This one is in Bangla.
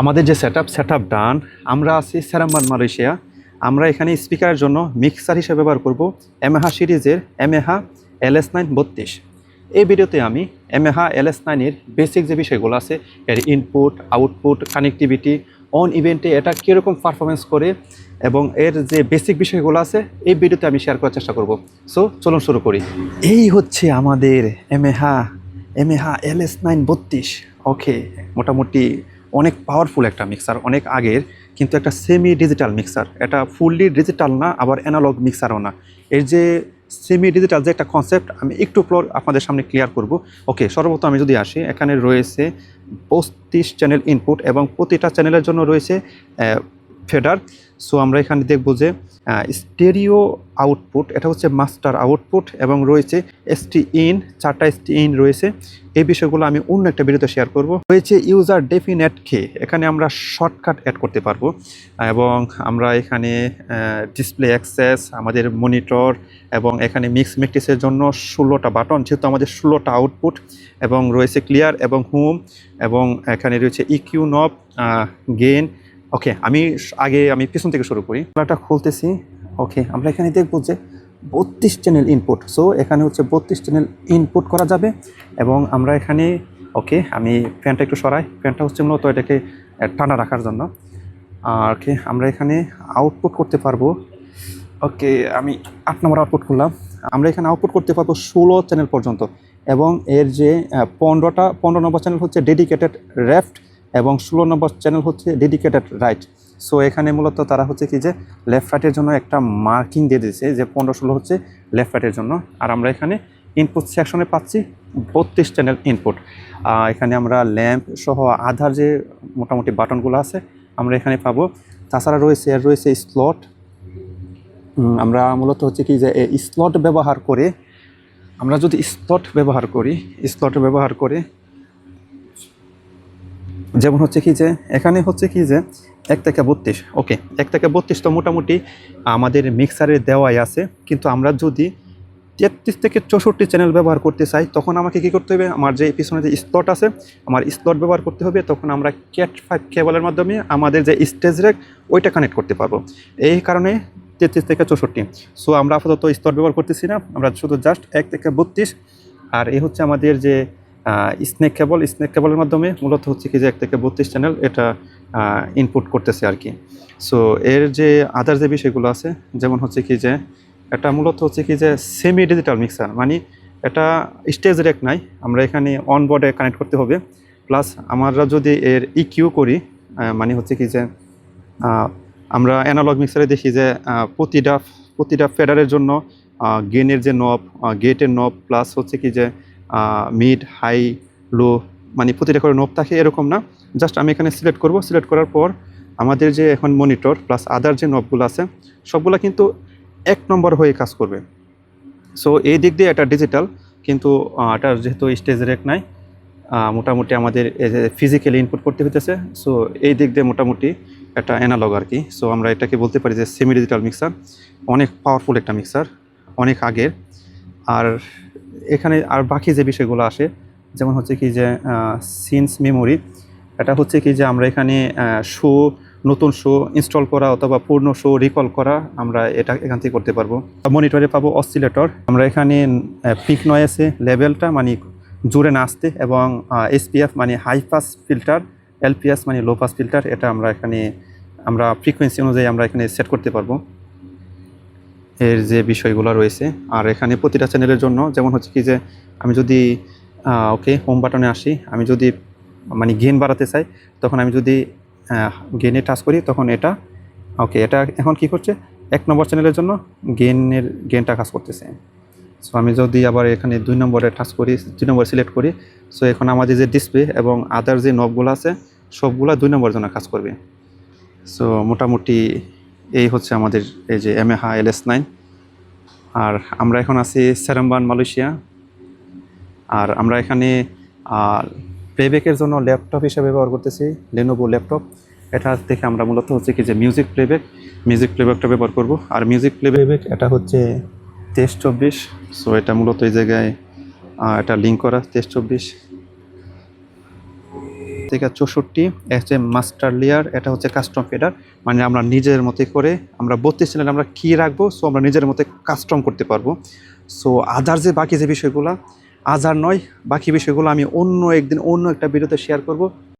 আমাদের যে set up set up done আমরা আছি সেরাম্বান মালয়েশিয়া আমরা এখানে স্পিকারের জন্য মিক্সার হিসেবে ব্যবহার করব এমএহা সিরিজের এমএহা এল এস নাইন বত্রিশ। এই ভিডিওতে আমি এমএহা এল এস নাইনের বেসিক যে বিষয়গুলো আছে, এর ইনপুট আউটপুট কানেক্টিভিটি অন ইভেন্টে এটা কীরকম পারফরমেন্স করে এবং এর যে বেসিক বিষয়গুলো আছে, এই ভিডিওতে আমি শেয়ার করার চেষ্টা করব। সো চলুন শুরু করি। এই হচ্ছে আমাদের এমএহা এমএহা এল এস নাইন বত্রিশ। ওকে মোটামুটি অনেক পাওয়ারফুল একটা মিক্সার অনেক আগের, কিন্তু একটা সেমি ডিজিটাল মিক্সার এটা ফুললি ডিজিটাল না, আবার অ্যানালগ মিক্সারও না। এর যে সেমি ডিজিটাল যে একটা কনসেপ্ট আমি একটু পর আপনাদের সামনে ক্লিয়ার করব। ওকে সর্বপ্রথম আমি যদি আসি, এখানে রয়েছে পঁচিশ চ্যানেল ইনপুট এবং প্রতিটা চ্যানেলের জন্য রয়েছে ফেডার সো আমরা এখানে দেখব যে স্টেরিও আউটপুট এটা হচ্ছে মাস্টার আউটপুট এবং রয়েছে এসটি ইন চারটা এসটি ইন রয়েছে। এই বিষয়গুলো আমি অন্য একটা ভিডিওতে শেয়ার করব। রয়েছে ইউজার ডেফিনেট কে এখানে আমরা শর্টকাট অ্যাড করতে পারব। এবং আমরা এখানে ডিসপ্লে অ্যাক্সেস আমাদের মনিটর এবং এখানে মিক্স মেকটিসের জন্য ষোলোটা বাটন যেহেতু আমাদের ষোলোটা আউটপুট এবং রয়েছে ক্লিয়ার এবং হোম এবং এখানে রয়েছে ইকিউ গেন ওকে আমি আগে আমি পিছন থেকে শুরু করি। আমরা খুলতেছি। ওকে আমরা এখানে দেখব যে বত্রিশ চ্যানেল ইনপুট সো এখানে হচ্ছে বত্রিশ চ্যানেল ইনপুট করা যাবে এবং আমরা এখানে ওকে আমি ফ্যানটা একটু সরাই। ফ্যানটা হচ্ছে মূলত এটাকে টানা রাখার জন্য। আর ওকে আমরা এখানে আউটপুট করতে পারব। ওকে আমি আট নম্বর আউটপুট করলাম। আমরা এখানে আউটপুট করতে পারব ষোলো চ্যানেল পর্যন্ত এবং এর যে পনেরোটা, পনেরো নম্বর চ্যানেল হচ্ছে ডেডিকেটেড লেফট এবং ষোলো নম্বর চ্যানেল হচ্ছে ডেডিকেটেড রাইট সো এখানে মূলত তারা হচ্ছে কি যে লেফট রাইটের জন্য একটা মার্কিং দিয়ে দিয়েছে যে পনেরো ষোলো হচ্ছে লেফট রাইটের জন্য। আর আমরা এখানে ইনপুট সেকশনে পাচ্ছি বত্রিশ চ্যানেল ইনপুট এখানে আমরা ল্যাম্প সহ আধার যে মোটামুটি বাটনগুলো আছে, আমরা এখানে পাবো। তাছাড়া রয়েছে রয়েছে স্লট আমরা মূলত হচ্ছে কি যে স্লট ব্যবহার করে, আমরা যদি স্লট ব্যবহার করি স্লট ব্যবহার করে যেমন হচ্ছে কি যে, এখানে হচ্ছে কি যে, এক থেকে বত্রিশ ওকে এক থেকে বত্রিশ তো মোটামুটি আমাদের মিক্সারে দেওয়াই আছে, কিন্তু আমরা যদি তেত্রিশ থেকে চৌষট্টি চ্যানেল ব্যবহার করতে চাই, তখন আমাকে কি করতে হবে? আমার যে পিছনে যে স্লট আছে, আমার স্লট ব্যবহার করতে হবে, তখন আমরা ক্যাট ফাইভ কেবলের মাধ্যমে আমাদের যে স্টেজ রেক ওইটা কানেক্ট করতে পারব। এই কারণে তেত্রিশ থেকে চৌষট্টি। সো আমরা আপাতত স্তর ব্যবহার করতেছি না, আমরা শুধু জাস্ট এক থেকে বত্রিশ, আর এই হচ্ছে আমাদের যে স্নেক কেবল স্নেক কেবলের মাধ্যমে মূলত হচ্ছে কি যে এক থেকে বত্রিশ চ্যানেল এটা ইনপুট করতেছে আর কি। সো এর যে আদার যে বিষয়গুলো আছে, যেমন হচ্ছে কি যে এটা মূলত হচ্ছে কি যে সেমি ডিজিটাল মিক্সার মানে এটা স্টেজ রেক নাই, আমরা এখানে অন বোর্ডে কানেক্ট করতে হবে। প্লাস আমরা যদি এর ইকিউ করি মানে হচ্ছে কি যে আমরা অ্যানালগ মিক্সারে দেখি যে প্রতিটা প্রতিটা ফেডারের জন্য গেনের যে নব গেটের নব প্লাস হচ্ছে কি যে মিড হাই লো মানে প্রতিটা করে নব থাকে, এরকম না। জাস্ট আমি এখানে সিলেক্ট করব। সিলেক্ট করার পর আমাদের যে এখন মনিটর প্লাস আদার যে নবগুলো আছে, সবগুলো কিন্তু এক নম্বর হয়ে কাজ করবে। সো এই দিক দিয়ে এটা ডিজিটাল কিন্তু এটা যেহেতু স্টেজ রেক নাই মোটামুটি আমাদের ফিজিক্যালি ইনপুট করতে হইতেছে। সো এই দিক দিয়ে মোটামুটি একটা অ্যানালগ আর কি। সো আমরা এটাকে বলতে পারি যে সেমি ডিজিটাল মিক্সার অনেক পাওয়ারফুল একটা মিক্সার অনেক আগের। আর এখানে আর বাকি যে বিষয়গুলো আসে, যেমন হচ্ছে কি যে সিন্স মেমোরি এটা হচ্ছে কি যে আমরা এখানে শো নতুন শো ইনস্টল করা অথবা পূর্ণ শো রিকল করা আমরা এটা এখান থেকে করতে পারব। মনিটরে পাবো অসিলেটর আমরা এখানে পিক নয়েসে লেভেলটা মানে জোরে না আসতে এবং এসপিএফ মানে হাই পাস ফিল্টার এলপিএস মানে লো পাস ফিল্টার এটা আমরা এখানে, আমরা ফ্রিকোয়েন্সি অনুযায়ী আমরা এখানে সেট করতে পারব। এর যে বিষয়গুলো রয়েছে। আর এখানে প্রতিটা চ্যানেলের জন্য যেমন হচ্ছে কি যে, আমি যদি ওকে হোম বাটনে আসি, আমি যদি মানে গেন বাড়াতে চাই, তখন আমি যদি গেনে টাচ করি, তখন এটা, ওকে, এটা এখন কি করছে? এক নম্বর চ্যানেলের জন্য গেনের গেনটা কাজ করতেছে। সো আমি যদি আবার এখানে দুই নম্বরে টাচ করি, দুই নম্বর সিলেক্ট করি সো এখন আমাদের যে ডিসপ্লে এবং আদার যে নবগুলো আছে, সবগুলো দুই নম্বর জন্য কাজ করবে। সো মোটামুটি এই হচ্ছে আমাদের এই যে এমএহা এল এস নাইন আর আমরা এখন আছি সেরাম্বান মালয়েশিয়া আর আমরা এখানে প্লেব্যাকের জন্য ল্যাপটপ হিসেবে ব্যবহার করতেছি লেনোভো ল্যাপটপ এটা থেকে আমরা মূলত হচ্ছে কি যে মিউজিক প্লেব্যাক মিউজিক প্লেব্যাকটা ব্যবহার করব। আর মিউজিক প্লেব্যাক এটা হচ্ছে তেইশ চব্বিশ। সো এটা মূলত এই জায়গায় এটা লিঙ্ক করা, তেইশ চব্বিশ। থেকে চৌষট্টি হচ্ছে মাস্টার লেয়ার, এটা হচ্ছে কাস্টম ফেডার মানে আমরা নিজের মতে করে, আমরা বত্রিশ চ্যানেল আমরা কি রাখব? সো আমরা নিজের মতে কাস্টম করতে পারব। সো আদার যে বাকি যে বিষয়গুলো, আজার নয়, বাকি বিষয়গুলো আমি অন্য একদিন অন্য একটা ভিডিওতে শেয়ার করব।